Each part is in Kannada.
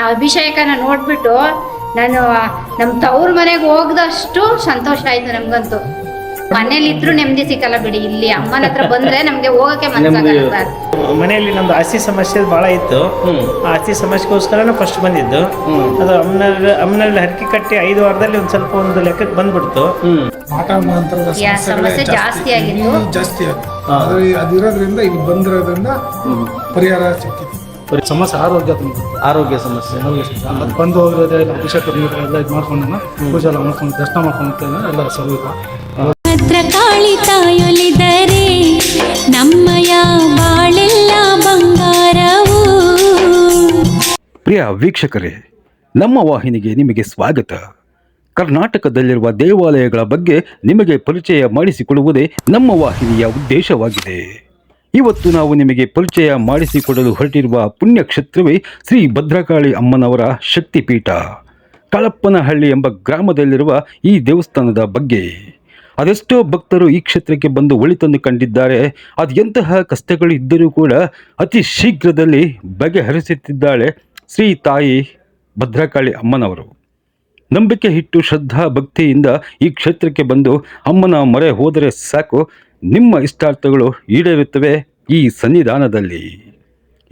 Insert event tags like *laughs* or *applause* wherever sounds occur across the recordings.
ಆ ಅಭಿಷೇಕನ ನೋಡ್ಬಿಟ್ಟು ನಾನು ನಮ್ಮ ತವ್ರ ಮನೆಗೆ ಹೋಗ್ದಷ್ಟು ಸಂತೋಷ ಆಯ್ತು ನಮ್ಗಂತೂ. ಮನೇಲಿ ಇದ್ರು ನೆಮ್ಮದಿ ಸಿಕ್ಕಲ್ಲ ಬಿಡಿ ಇಲ್ಲಿ ಅಮ್ಮನ ಹತ್ರ ಬಂದ್ರೆ ನಮ್ಗೆ ಹೋಗಕ್ಕೆ ಮನಸ್ಸಾಗಲ್ಲ ಮನೆಯಲ್ಲಿ ನಮ್ದು ಆಸ್ತಿ ಸಮಸ್ಯೆ ಭಾಳ ಇತ್ತು. ಆ ಆಸ್ತಿ ಸಮಸ್ಯೆಗೋಸ್ಕರನೇ ಫಸ್ಟ್ ಬಂದಿದ್ದು. ಅದು ಅಮ್ಮನಲ್ಲಿ ಅಮ್ಮನಲ್ಲಿ ಹರಕೆ ಕಟ್ಟಿ ಐದು ವಾರದಲ್ಲಿ ಒಂದು ಸ್ವಲ್ಪ ಒಂದು ಲೆಕ್ಕಕ್ಕೆ ಬಂದ್ಬಿಡ್ತು. ಸಮಸ್ಯೆ ಜಾಸ್ತಿ ಆಗಿತ್ತು. ಜಾಸ್ತಿ. ಆದ್ರೆ ಅದಿರೋದ್ರಿಂದ ಇಲ್ಲಿ ಬಂದಿರೋದ್ರಿಂದ ಪರಿಹಾರ ಸಿಕ್ಕಿದೆ ಸಮಸ್ಯೆ ಆರೋಗ್ಯ ತುಂಬ ಆರೋಗ್ಯ ಸಮಸ್ಯೆ. ಮತ್ತೆ ಬಂದು ಹೋಗೋದೇ ಇಲ್ಲ ಅಭಿಷೇಕ ನೀರು ಎಲ್ಲ ಇದು ಮಾಡ್ಕೊಂಡು ಪೂಜೆ ಎಲ್ಲ ಮಾಡ್ಕೊಂಡು ದರ್ಶನ ಮಾಡ್ಕೊಂಡು ಎಲ್ಲ ಸರಿ ಇಲ್ಲ ಭದ್ರಕಾಳಿ ತಾಯೊಲಿದರೆ ನಮ್ಮಯ ಬಾಳೆಲ್ಲ ಬಂಗಾರವು. ಪ್ರಿಯ ವೀಕ್ಷಕರೇ ನಮ್ಮ ವಾಹಿನಿಗೆ ನಿಮಗೆ ಸ್ವಾಗತ. ಕರ್ನಾಟಕದಲ್ಲಿರುವ ದೇವಾಲಯಗಳ ಬಗ್ಗೆ ನಿಮಗೆ ಪರಿಚಯ ಮಾಡಿಸಿಕೊಳ್ಳುವುದೇ ನಮ್ಮ ವಾಹಿನಿಯ ಉದ್ದೇಶವಾಗಿದೆ. ಇವತ್ತು ನಾವು ನಿಮಗೆ ಪರಿಚಯ ಮಾಡಿಸಿಕೊಡಲು ಹೊರಟಿರುವ ಪುಣ್ಯಕ್ಷೇತ್ರವೇ ಶ್ರೀ ಭದ್ರಕಾಳಿ ಅಮ್ಮನವರ ಶಕ್ತಿಪೀಠ. ಕಳಪ್ಪನಹಳ್ಳಿ ಎಂಬ ಗ್ರಾಮದಲ್ಲಿರುವ ಈ ದೇವಸ್ಥಾನದ ಬಗ್ಗೆ. ಅದೆಷ್ಟೋ ಭಕ್ತರು ಈ ಕ್ಷೇತ್ರಕ್ಕೆ ಬಂದು ಒಳಿತನ್ನು ಕಂಡಿದ್ದಾರೆ. ಅದು ಎಂತಹ ಕಷ್ಟಗಳು ಇದ್ದರೂ ಕೂಡ ಅತಿ ಶೀಘ್ರದಲ್ಲಿ ಬಗೆಹರಿಸುತ್ತಿದ್ದಾಳೆ ಶ್ರೀ ತಾಯಿ ಭದ್ರಕಾಳಿ ಅಮ್ಮನವರು. ನಂಬಿಕೆ ಇಟ್ಟು ಶ್ರದ್ಧಾ ಭಕ್ತಿಯಿಂದ ಈ ಕ್ಷೇತ್ರಕ್ಕೆ ಬಂದು ಅಮ್ಮನ ಮೊರೆ ಹೋದರೆ ಸಾಕು. ನಿಮ್ಮ ಇಷ್ಟಾರ್ಥಗಳು ಈಡೇರುತ್ತವೆ ಈ ಸನ್ನಿಧಾನದಲ್ಲಿ.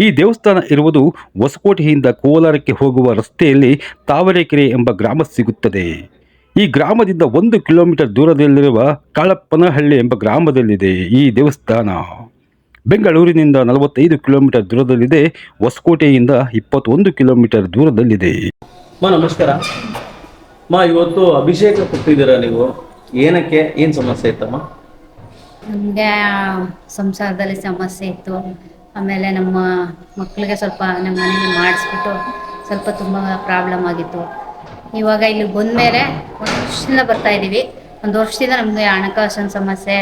ಈ ದೇವಸ್ಥಾನ ಇರುವುದು ಹೊಸಕೋಟೆಯಿಂದ ಕೋಲಾರಕ್ಕೆ ಹೋಗುವ ರಸ್ತೆಯಲ್ಲಿ ತಾವರೆಕೆರೆ ಎಂಬ ಗ್ರಾಮ ಸಿಗುತ್ತದೆ. ಈ ಗ್ರಾಮದಿಂದ ಒಂದು ಕಿಲೋಮೀಟರ್ ದೂರದಲ್ಲಿರುವ ಕಾಳಪ್ಪನಹಳ್ಳಿ ಎಂಬ ಗ್ರಾಮದಲ್ಲಿದೆ ಈ ದೇವಸ್ಥಾನ. ಬೆಂಗಳೂರಿನಿಂದ ನಲವತ್ತೈದು ಕಿಲೋಮೀಟರ್ ದೂರದಲ್ಲಿದೆ, ಹೊಸಕೋಟೆಯಿಂದ ಇಪ್ಪತ್ತೊಂದು ಕಿಲೋಮೀಟರ್ ದೂರದಲ್ಲಿದೆ. ಮಾ, ನಮಸ್ಕಾರ. ಮಾ, ಇವತ್ತು ಅಭಿಷೇಕ ಕೊಟ್ಟಿದ್ದೀರಾ ನೀವು? ಏನಕ್ಕೆ, ಏನು ಸಮಸ್ಯೆ ಇತ್ತಮ್ಮ? ನಮಗೆ ಸಂಸಾರದಲ್ಲಿ ಸಮಸ್ಯೆ ಇತ್ತು. ಆಮೇಲೆ ನಮ್ಮ ಮಕ್ಕಳಿಗೆ ಸ್ವಲ್ಪ ನಮ್ಮ ಮನೇಲಿ ಮಾಡಿಸ್ಬಿಟ್ಟು ಸ್ವಲ್ಪ ತುಂಬ ಪ್ರಾಬ್ಲಮ್ ಆಗಿತ್ತು. ಇವಾಗ ಇಲ್ಲಿ ಬಂದಮೇಲೆ ಒಂದು ವರ್ಷದಿಂದ ಬರ್ತಾ ಇದ್ದೀವಿ ಒಂದು ವರ್ಷದಿಂದ ನಮಗೆ ಹಣಕಾಸಿನ ಸಮಸ್ಯೆ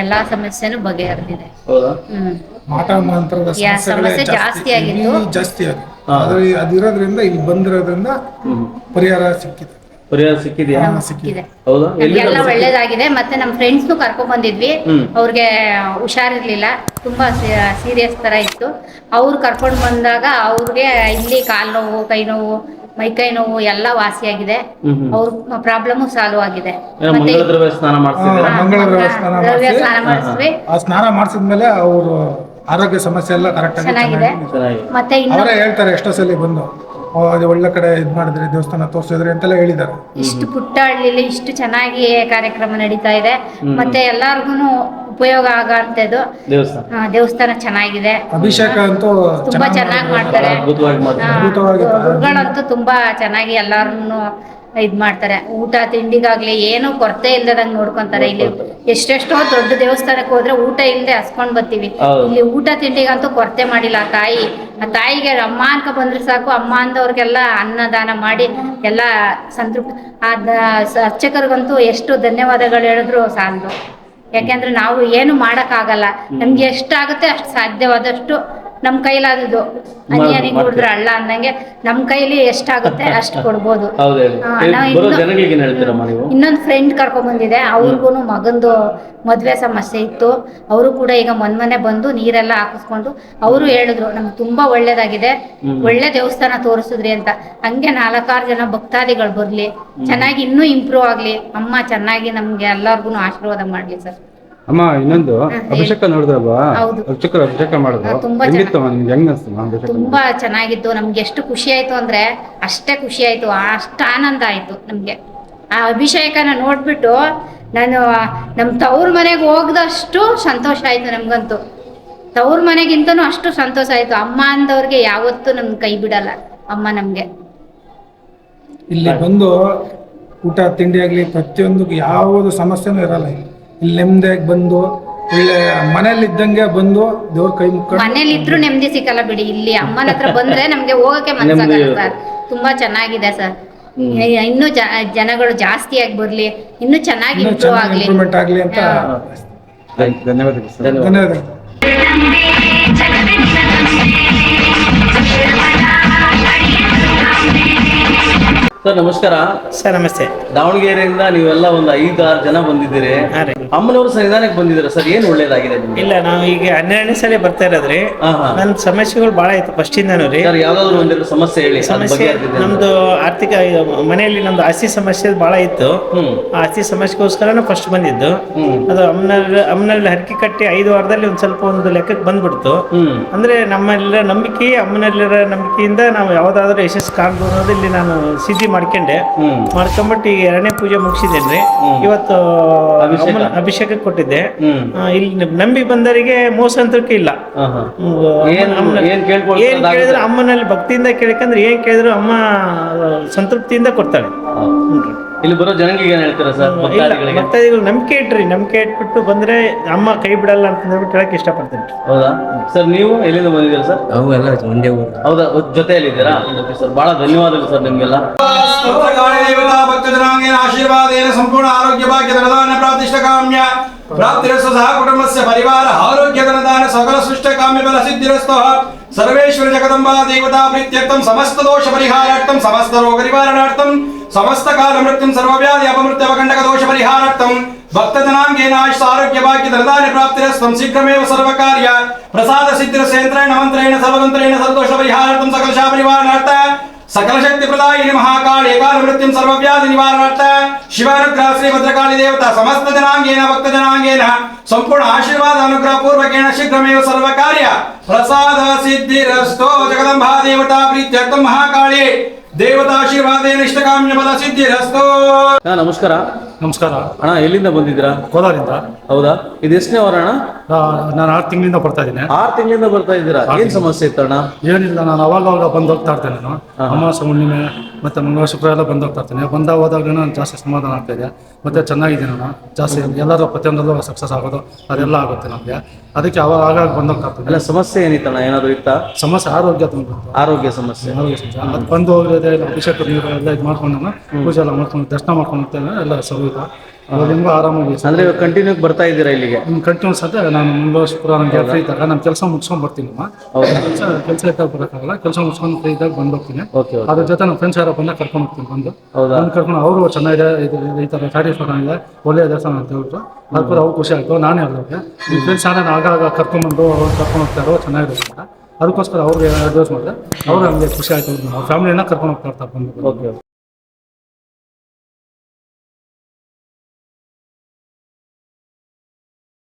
ಎಲ್ಲ ಸಮಸ್ಯೆನೂ ಬಗೆಹರಿದಿದೆ. ಸಮಸ್ಯೆ ಜಾಸ್ತಿ ಆಗಿತ್ತು. ಜಾಸ್ತಿ ಆಗಿದೆ. ಅದಿರೋದ್ರಿಂದ ಇಲ್ಲಿ ಬಂದಿರೋದ್ರಿಂದ ಪರಿಹಾರ ಸಿಕ್ಕಿದೆ. ಪರಿಹಾರ ಸಿಕ್ಕಿದ್ಯಾ? ಸಿಕ್ಕಿದೆ. ಹೌದಾ? ಎಲ್ಲಿ ಎಲ್ಲ ಒಳ್ಳೇದಾಗಿದೆ. ಮತ್ತೆ ನಮ್ಮ ಫ್ರೆಂಡ್ಸ್ನು ಕರ್ಕೊಂಡ್ ಬಂದಿದ್ವಿ. ಹ್ಮ್. ಅವ್ರಿಗೆ ಹುಷಾರಿರ್ಲಿಲ್ಲ. ತುಂಬಾ ಸೀರಿಯಸ್ ತರ ಇತ್ತು. ಅವ್ರು ಕರ್ಕೊಂಡು ಬಂದಾಗ ಅವ್ರಿಗೆ ಇಲ್ಲಿ ಕಾಲ್ ನೋವು ಕೈ ನೋವು ಮೈ ಕೈ ನೋವು ಎಲ್ಲ ವಾಸಿಯಾಗಿದೆ. ಹ್ಮ್ ಹ್ಮ್. ಅವ್ರ ಪ್ರಾಬ್ಲಮ್ ಸಾಲ್ವ್ ಆಗಿದೆ. ಏನೋ ಮಂಗಳ ದ್ರವ್ಯ ಸ್ನಾನ ಮಾಡಿಸಿದ್ದೀರಾ ಹಾ. ಮಂಗಳ ದ್ರವ್ಯ ಸ್ನಾನ ದ್ರವ್ಯ ಸ್ನಾನ ಆ ಸ್ನಾನ ಮಾಡಿಸಿದ್ಮೇಲೆ ಅವರು ಆರೋಗ್ಯ ಸಮಸ್ಯೆ ಎಲ್ಲ ಕರೆಕ್ಟ್ ಆಗಿ ಚೆನ್ನಾಗಿದೆ. ಚೆನ್ನಾಗಿ ಚೆನ್ನಾಗಿ ಮತ್ತೆ ಇನ್ನು ಅವರೇ ಹೇಳ್ತಾರೆ ಎಷ್ಟೋ ಸಲ ಬಂದು. ಅದು ಒಳ್ಳೆ ಕಡೆ ಇದು ಮಾಡಿದ್ರೆ ದೇವಸ್ಥಾನ ತೋರಿಸಿದ್ರಿ ಅಂತೆಲ್ಲ ಹೇಳಿದ್ದಾರೆ. ಇಷ್ಟು ಪುಟ್ಟ ಹಳ್ಳಿಲಿ ಇಷ್ಟು ಚೆನ್ನಾಗಿ ಕಾರ್ಯಕ್ರಮ ನಡೀತಾ ಇದೆ. ಮತ್ತೆ ಎಲ್ಲಾರ್ಗು ಉಪಯೋಗ ಆಗಂತದ್ದು ದೇವಸ್ಥಾನ. ದೇವಸ್ಥಾನ ಚೆನ್ನಾಗಿದೆ. ಅಭಿಷೇಕ ಅಂತೂ ತುಂಬಾ ಚೆನ್ನಾಗಿ ಮಾಡ್ತಾರೆ. ಅದ್ಭುತವಾಗಿ ಮಾಡ್ತಾರೆ. ಅದ್ಭುತವಾಗಿ ಗುರುಗಳಂತೂ ತುಂಬಾ ಚೆನ್ನಾಗಿ ಎಲ್ಲಾರನ್ನು ಇದ್ ಮಾಡ್ತಾರೆ. ಊಟ ತಿಂಡಿಗಾಗ್ಲಿ ಏನು ಕೊರತೆ ಇಲ್ದಂಗ್ ನೋಡ್ಕೊಂತಾರೆ. ಇಲ್ಲಿ ಎಷ್ಟೆಷ್ಟೋ ದೊಡ್ಡ ದೇವಸ್ಥಾನಕ್ಕೆ ಹೋದ್ರೆ ಊಟ ಇಲ್ಲದೆ ಹಸ್ಕೊಂಡ್ ಬರ್ತೀವಿ. ಇಲ್ಲಿ ಊಟ ತಿಂಡಿಗಂತೂ ಕೊರತೆ ಮಾಡಿಲ್ಲ ಆ ತಾಯಿ. ಆ ತಾಯಿಗೆ ಅಮ್ಮ ಅನ್ಕ ಬಂದ್ರೆ ಸಾಕು. ಅಮ್ಮ ಅಂದವ್ರಿಗೆಲ್ಲ ಅನ್ನದಾನ ಮಾಡಿ ಎಲ್ಲ ಸಂತೃಪ್ತಿ. ಆ ಅರ್ಚಕರ್ಗಂತೂ ಅರ್ಚಕರಿಗಂತೂ ಎಷ್ಟು ಧನ್ಯವಾದಗಳು ಹೇಳಿದ್ರು ಸಾಲದು ಯಾಕೆಂದ್ರೆ ನಾವು ಏನು ಮಾಡಕ್ಕಾಗಲ್ಲ. ನಮ್ಗೆ ಎಷ್ಟಾಗುತ್ತೆ ಅಷ್ಟು ಸಾಧ್ಯವಾದಷ್ಟು ನಮ್ ಕೈಲಾದದ್ದು. ಅನ್ಯಾನಿಗೆ ನೋಡಿದ್ರೆ ಅಳ್ಳ ಅಂದಂಗೆ ನಮ್ ಕೈಲಿ ಎಷ್ಟಾಗುತ್ತೆ ಅಷ್ಟು ಕೊಡ್ಬೋದು. *laughs* ಇನ್ನೊಂದು ಫ್ರೆಂಡ್ ಕರ್ಕೊಂಡ್ ಬಂದಿದೆ. ಅವ್ರಿಗೂ ಮಗಂದು ಮದ್ವೆ ಸಮಸ್ಯೆ ಇತ್ತು. ಅವರು ಕೂಡ ಈಗ ಮೊನ್ನೆ ಬಂದು ನೀರೆಲ್ಲ ಹಾಕಿಸ್ಕೊಂಡು ಅವರು ಹೇಳಿದ್ರು ನಮ್ಗೆ ತುಂಬಾ ಒಳ್ಳೇದಾಗಿದೆ. ಒಳ್ಳೆ ದೇವಸ್ಥಾನ ತೋರಿಸಿದ್ರಿ ಅಂತ. ಹಂಗೆ ನಾಲ್ಕಾರು ಜನ ಭಕ್ತಾದಿಗಳು ಬರ್ಲಿ. ಚೆನ್ನಾಗಿ ಇನ್ನೂ ಇಂಪ್ರೂವ್ ಆಗ್ಲಿ. ಅಮ್ಮ ಚೆನ್ನಾಗಿ ನಮ್ಗೆ ಎಲ್ಲಾರ್ಗು ಆಶೀರ್ವಾದ ಮಾಡ್ಲಿ ಸರ್. ಅಮ್ಮ ಇನ್ನೊಂದು. ಅಭಿಷೇಕ ನೋಡಿದ್ರಲ್ವಾ? ಹೌದು. ಅಭಿಷೇಕ ಅಭಿಷೇಕ ಮಾಡಿದ್ರು. ಹಾ, ತುಂಬಾ ಹೆಂಗಿತ್ತಮ್ಮ ನಿಮ್ಗೆ? ಹೆಂಗ್ ಅನ್ಸ್ತಮ್ಮ ಅಭಿಷೇಕ ತುಂಬಾ ಚೆನ್ನಾಗಿತ್ತು. ನಮ್ಗೆ ಎಷ್ಟು ಖುಷಿ ಆಯ್ತು ಅಂದ್ರೆ ಅಷ್ಟೇ ಖುಷಿ ಆಯ್ತು. ಅಷ್ಟ ಆನಂದ ಆಯ್ತು ನಮ್ಗೆ. ಆ ಅಭಿಷೇಕನ ನೋಡ್ಬಿಟ್ಟು ನಾನು ನಮ್ ತವ್ರ ಮನೆಗೆ ಹೋಗ್ದಷ್ಟು ಸಂತೋಷ ಆಯ್ತು ನಮ್ಗಂತೂ. ತವ್ರ ಮನೆಗಿಂತನೂ ಅಷ್ಟು ಸಂತೋಷ ಆಯ್ತು. ಅಮ್ಮ ಅಂದವ್ರಿಗೆ ಯಾವತ್ತೂ ನಮ್ ಕೈ ಬಿಡಲ್ಲ. ಅಮ್ಮ ನಮ್ಗೆ. ಇಲ್ಲಿ ಬಂದು ಊಟ ತಿಂಡಿ ಆಗ್ಲಿ ಪ್ರತಿಯೊಂದು ಯಾವುದು ಸಮಸ್ಯೆನೂ ಇರಲ್ಲ ಇಲ್ಲಿ. ಇಲ್ಲಿ ನೆಮ್ಮದಿಯಾಗಿ ಬಂದು ಒಳ್ಳೆ ಮನೇಲಿ ಇದ್ದಂಗೆ ಬಂದು ದೇವ್ರ ಕೈ ಮುಕ್ಕೊಂಡು ಮನೇಲಿ ಇದ್ರು ನೆಮ್ಮದಿ ಸಿಕ್ಕಲ್ಲ ಬಿಡಿ. ಇಲ್ಲಿ ಅಮ್ಮನ ಹತ್ರ ಬಂದ್ರೆ ನಮ್ಗೆ ಹೋಗಕ್ಕೆ ಮನ್ಸಾಗಲ್ಲ ಸರ್. ತುಂಬಾ ಚೆನ್ನಾಗಿದೆ ಸರ್. ಇನ್ನೂ ಜ- ಜನಗಳು ಜಾಸ್ತಿ ಆಗಿ ಬರ್ಲಿ. ಇನ್ನೂ ಚೆನ್ನಾಗಿ ಇನ್ನೂ ಇಂಪ್ರೂವ್ ಚೆನ್ನಾಗಿ ಆಗ್ಲಿ. ಇಂಪ್ರೂವ್ಮೆಂಟ್ ಆಗ್ಲಿ ಅಂತ ಧನ್ಯವಾದಗಳು ಸರ್. ಧನ್ಯವಾದ ಸರ್ ನಮಸ್ಕಾರ. ಸರ್ ನಮಸ್ತೆ. ದಾವಣಗೆರೆಯಿಂದ ನೀವೆಲ್ಲ ಒಂದು ಐದು ಆರು ಜನ ಬಂದಿದ್ದೀರಿ. ಅಮ್ಮನವರು ಸನ್ನಿಧಾನಕ್ಕೆ ಬಂದಿದ್ದೀರಾ ಸರ್? ಏನು ಒಳ್ಳೇದಾಗಿದೆ ನಿಮ್ಗೆ? ಇಲ್ಲ ನಾವು ಈಗ ಹನ್ನೆರಡನೇ ಸಲ ಬರ್ತಾ ಇರೋದ್ರಿ. ಹಾ ಹಾ. ನನ್ನ ಸಮಸ್ಯೆಗಳು ಭಾಳ ಇತ್ತು ಫಸ್ಟ್ ರೀ. ಸರ್ ಯಾವ್ದಾದ್ರು ಒಂದೆರಡು ಸಮಸ್ಯೆ ಹೇಳಿ ಸಮಸ್ಯೆ ನಮ್ದು ಆರ್ಥಿಕ ಮನೆಯಲ್ಲಿ ನಮ್ದು ಆಸ್ತಿ ಸಮಸ್ಯೆ ಬಹಳ ಇತ್ತು. ಹ್ಮ್. ಆ ಆಸ್ತಿ ಸಮಸ್ಯೆಗೋಸ್ಕರ ಫಸ್ಟ್ ಬಂದಿದ್ದು. ಹ್ಮ್. ಅದು ಅಮ್ಮನಲ್ಲಿ ಅಮ್ಮನಲ್ಲಿ ಹರಕೆ ಕಟ್ಟಿ ಐದು ವಾರದಲ್ಲಿ ಒಂದ್ ಸ್ವಲ್ಪ ಒಂದು ಲೆಕ್ಕಕ್ಕೆ ಬಂದ್ಬಿಡ್ತು. ಹ್ಮ್. ಅಂದ್ರೆ ನಮ್ಮಲ್ಲಿರೋ ನಂಬಿಕೆ ಅಮ್ಮನಲ್ಲಿರೋ ನಂಬಿಕೆಯಿಂದ ನಾವು ಯಾವುದಾದ್ರೂ ಯಶಸ್ಸು ಕಾಣ್ಬೋದು ಅನ್ನೋದು ಇಲ್ಲಿ ನಾನು ಸಿದ್ಧಿ ಮಾಡ್ಕೊಂಡೆ. ಮಾಡ್ಕೊಂಬಿಟ್ಟು ಈಗ ಎರಡನೇ ಪೂಜೆ ಮುಗಿಸಿದ್ದೇನೆ ಇವತ್ತು ಅಭಿಷೇಕ. ಅಮ್ಮನ ಅಭಿಷೇಕಕ್ಕೆ ಕೊಟ್ಟಿದ್ದೆ. ಇಲ್ಲಿ ನಂಬಿ ಬಂದವರಿಗೆ ಮೋಸ ಅಂತಕ್ಕೆ ಇಲ್ಲ. ಏನ್-. ಕೇಳಿದ್ರು ಅಮ್ಮನಲ್ಲಿ ಭಕ್ತಿಯಿಂದ ಕೇಳಕಂದ್ರೆ ಏನ್ ಕೇಳಿದ್ರು ಅಮ್ಮ ಸಂತೃಪ್ತಿಯಿಂದ ಕೊಡ್ತಾಳೆ. ಹ್ಞೂ ಇಲ್ಲಿ ಬರೋ ಜನಗಳಿಗೆ ಏನ್ ಹೇಳ್ತೀರಾ ಸರ್? ಭಕ್ತಾದಿಗಳಿಗೆ? ಭಕ್ತಾದಿಗಳು ನಂಬಿಕೆ ಇಟ್ರಿ ನಂಬಿಕೆ ಇಟ್ಬಿಟ್ಟು ಬಂದ್ರೆ ಅಮ್ಮ ಕೈ ಬಿಡಲ್ಲ ಅಂತ ಹೇಳ್ಬಿಟ್ಟು ಹೇಳಕ್ ಇಷ್ಟಪಡ್ತೀನಿ. ಹೌದಾ? ಸರ್ ನೀವು ಎಲ್ಲಿಂದ ಬಂದಿದ್ದೀರಾ ಸರ್? ಅವು ಎಲ್ಲ ಒಂದೇ ಊರು. ಹೌದಾ ಜೊತೆಯಲ್ಲಿದ್ದೀರಾ? ಓಕೆ ಸರ್ ಬಹಳ ಧನ್ಯವಾದಗಳು ಸರ್ ನಿಮ್ಗೆಲ್ಲ. ಆಶೀರ್ವಾದೇನ ಸಂಪೂರ್ಣ ಆರೋಗ್ಯ ಭಾಗ್ಯದಾನ ಪ್ರದಾನ ಪ್ರಾಪ್ತಿಷ್ಟ ಕಾಮ್ಯ. ಪ್ರಾಪ್ತಿರಸ್ತು ಸಹ ಕುಟುಂಬಸ್ಯ ಪರಿವಾರ ಆರೋಗ್ಯಧನದಾನ ಸಕಲ ಸೃಷ್ಟ ಕಾಮ್ಯ ಬಲ ಸಿದ್ಧಿರಸ್ತು. ಸರ್ವೇಶ್ವರ ಜಗದಂಬಾ ದೇವತಾ ಪ್ರೀತ್ಯರ್ಥಂ ಸಮಸ್ತ ದೋಷ ಪರಿಹಾರಾರ್ಥಂ ಸಮಸ್ತ ರೋಗ ನಿವಾರಣಾರ್ಥಂ. ಸಮಸ್ತ ಕಾಲ ಮೃತ್ಯುಂ ಸರ್ವವ್ಯಾಧಿ ಅಪಮೃತ್ಯ ಅವಕಂಡಕ ದೋಷ ಪರಿಹಾರಾರ್ಥಂ ಭಕ್ತ ಜನಾಂಗೇನ ಆಯುಷ್ ಆರೋಗ್ಯ ಭಾಗ್ಯ ಧನದಾನ ಪ್ರಾಪ್ತಿರಸ್ತು ಶೀಘ್ರಮೇವ ಸರ್ವ ಕಾರ್ಯ ಪ್ರಸಾದ ಸಿದ್ಧಿರಸೇಂದ್ರೇಣ ಮಂತ್ರೇಣ ಸರ್ವತಂತ್ರೇಣ ಸಂತೋಷ ಪರಿಹಾರಾರ್ಥಂ ಸಕಲ ಶಾ ಪರಿವಾರಣಾರ್ಥ ಸಕಲ ಶಕ್ತಿ ಪ್ರದಾಯಿನಿ ಮಹಾಕಾಳಿ ಕಾಲ ಮೃತ್ಯುಂ ಸರ್ವವ್ಯಾಧಿ ನಿವಾರಣಾರ್ಥ ಶಿವಾನುಗ್ರಹ ಶ್ರೀ ಭದ್ರಕಾಳಿ ದೇವತಾ ಸಮಸ್ತ ಜನಾಂಗೇನ ಭಕ್ತ ಜನಾಂಗೇನ ಸಂಪೂರ್ಣ ಆಶೀರ್ವಾದ ಅನುಗ್ರಹ ಪೂರ್ವಕೇಣ ಶೀಘ್ರಮೇವ ಸರ್ವ ಕಾರ್ಯ ಪ್ರಸಾದ ಸಿದ್ಧಿರಸ್ತೋ ಜಗದಂಬಾ ದೇವತಾ ಪ್ರೀತ್ಯರ್ಥಂ ಮಹಾಕಾಳಿ ದೇವತಾಶೀರ್ವಾದೇನ ಇಷ್ಟಕಾಮ್ಯ ಫಲ ಸಿದ್ಧಿರಸ್ತೋ ನಮಸ್ಕಾರ. ನಮಸ್ಕಾರ. ಅಣ್ಣ ಎಲ್ಲಿಂದ ಬಂದಿದ್ದೀರಾ? ಕೋಲಾರಿಂದ. ಹೌದಾ? ಇದು ಎಷ್ಟನೇ ವಾರ ಅಣ್ಣ? ನಾನು ಆರು ತಿಂಗಳಿಂದ ಬರ್ತಾ ಇದ್ದೀನಿ. ಆರು ತಿಂಗಳಿಂದ ಬರ್ತಾ ಇದ್ದೀರಾ? ಏನ್ ಸಮಸ್ಯೆ ಇತ್ತಣ್ಣ ಏನಿಲ್ಲ ನಾನು ಅವಾಗ ಅವಾಗ ಬಂದು ಹೋಗ್ತಾ ಇರ್ತೇನೆ ನಾನು. ಅಮಾವಾಸ್ಯ ಹುಣ್ಣಿಮೆ ಮತ್ತೆ ಮಂಗಳವಾರ ಶುಕ್ರವಾರ ಎಲ್ಲ ಬಂದು ಹೋಗ್ತಾ ಇರ್ತೀನಿ. ಬಂದ ಹೋದಾಗ ನಾನು ಜಾಸ್ತಿ ಸಮಾಧಾನ ಆಗ್ತಾ ಇದೆ. ಮತ್ತೆ ಚೆನ್ನಾಗಿದ್ದೀನಿ ನಾನು. ಜಾಸ್ತಿ ಎಲ್ಲರೂ ಪ್ರತಿಯೊಂದರಲ್ಲೂ ಸಕ್ಸಸ್ ಆಗೋದು ಅದೆಲ್ಲ ಆಗುತ್ತೆ ನಮಗೆ. ಅದಕ್ಕೆ ಅವಾಗ ಆಗಾಗ ಬಂದು ಹೋಗ್ತಾ ಇರ್ತೀನಿ. ಅಲ್ಲ ಸಮಸ್ಯೆ ಏನಿತ್ತಣ್ಣ ಏನಾದ್ರು ಇತ್ತ? ಸಮಸ್ಯೆ ಆರೋಗ್ಯ ತುಂಬ ಆರೋಗ್ಯ ಸಮಸ್ಯೆ. ಆರೋಗ್ಯ ಸಮಸ್ಯೆ. ಅದು ಬಂದು ಹೋಗಿದೆ ಅಭಿಷೇಕ ನೀರು ಎಲ್ಲ ಇದು ಮಾಡ್ಕೊಂಡು ಪೂಜೆ ಎಲ್ಲ ಮಾಡ್ಕೊಂಡು ದರ್ಶನ ಮಾಡ್ಕೊಂಡು ಹೋಗ್ತೇನೆ ಎಲ್ಲ ಸರಿ ಹೆಂಗೋ ಆರಾಮಾಗಿ ಅಂದ್ರೆ ಕಂಟಿನ್ಯೂ ಬರ್ತಾ ಇದ್ದೀರಾ ಇಲ್ಲಿಗೆ? ಕಂಟಿನ್ಯೂಸ್ ಅಂತ ನಾನು ಶುಕ್ರವಾರ ನನಗೆ ಫ್ರೀ ಇದ್ದಾಗ ನಾನು ಕೆಲಸ ಮುಗಿಸ್ಕೊಂಡು ಬರ್ತೀನಿ ಕೆಲಸ ಕೆಲಸ ಇದ್ದಾಗ ಬರೋಕ್ಕಾಗಲ್ಲ. ಕೆಲಸ ಮುಗಿಸ್ಕೊಂಡು ಫ್ರೀ ಇದ್ದಾಗ ಬಂದು ಹೋಗ್ತೀನಿ. ಅದ್ರ ಜೊತೆ ನಮ್ಮ ಫ್ರೆಂಡ್ಸ್ ಯಾರೋ ಬಂದಾಗ ಕರ್ಕೊಂಡು ಹೋಗ್ತೀನಿ ಬಂದು. ಹೌದಾ? ಬಂದು ಕರ್ಕೊಂಡು ಅವರು ಚೆನ್ನಾಗಿದೆ ಇದು ಈ ಥರ ಸ್ಯಾಟಿಸ್ಫೈ ಆಗಿದೆ ಒಳ್ಳೆಯ ದೇವಸ್ಥಾನ ಅಂತ ಹೇಳ್ಬಿಟ್ಟು. ಅದಕ್ಕೆ ಅವ್ರು ಖುಷಿ ಆಯಿತು. ನಾನೇ ಹೇಳಿದೆ ನಿಮ್ಮ ಫ್ರೆಂಡ್ಸ್ ಯಾರು ಆಗಾಗ ಕರ್ಕೊಂಡ್ಬಂದು ಅವ್ರು ಕರ್ಕೊಂಡು ಹೋಗ್ತಾರೋ ಚೆನ್ನಾಗಿದೆ ಅಂತ. ಅದಕ್ಕೋಸ್ಕರ ಅವ್ರಿಗೆ ಅಡ್ವೈಸ್ ಮಾಡಿದೆ. ಅವ್ರು ನಮಗೆ ಖುಷಿ ಆಯಿತು. ಫ್ಯಾಮಿಲಿನ ಕರ್ಕೊಂಡು ಹೋಗ್ತಾ ಇರ್ತಾರೆ ಬಂದು. ಓಕೆ